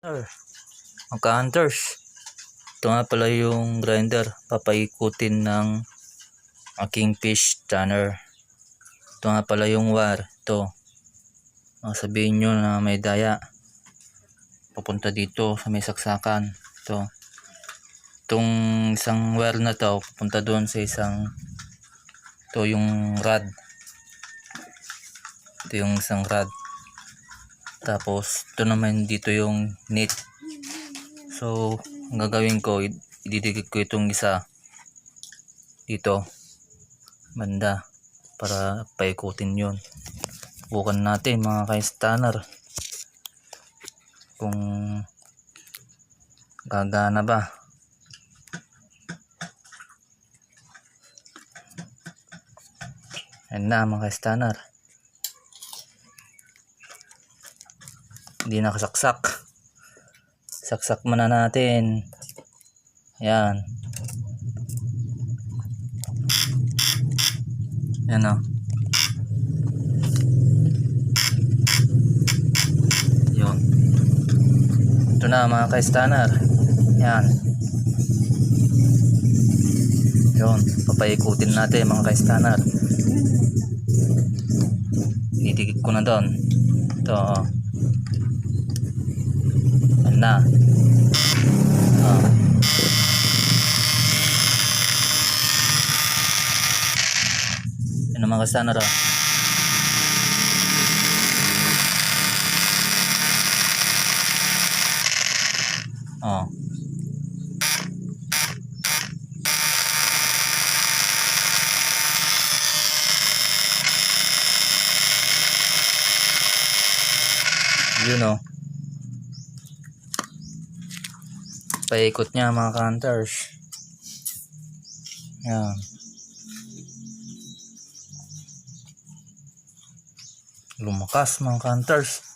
Hunter. Magka-hunters. Ito nga pala yung grinder. Papaikutin ng aking fish tanner. Ito nga pala yung wire. Ito. Sabihin nyo na may daya. Papunta dito sa may saksakan. Ito. Itong isang wire na to, papunta doon sa isang ito yung rod. Ito yung isang rod. Tapos, ito naman dito yung knit. So, ang gagawin ko, ididikit ko itong isa dito. Banda. Para paikutin yun. Bukan natin mga ka-stunner. Kung gagana ba. Yan na mga ka-stunner. Hindi nakasaksak. Saksak muna natin. Yan. Yan o. Yun. Ito na mga ka-stunner. Yan. Yun. Papaikutin natin mga ka-stunner. Didikit ko na doon. Ito oh. Na. Ah. Yan mga kasana raw. Oh. Yun oh. Paikot niya mga counters. Yan. Lumakas mga counters.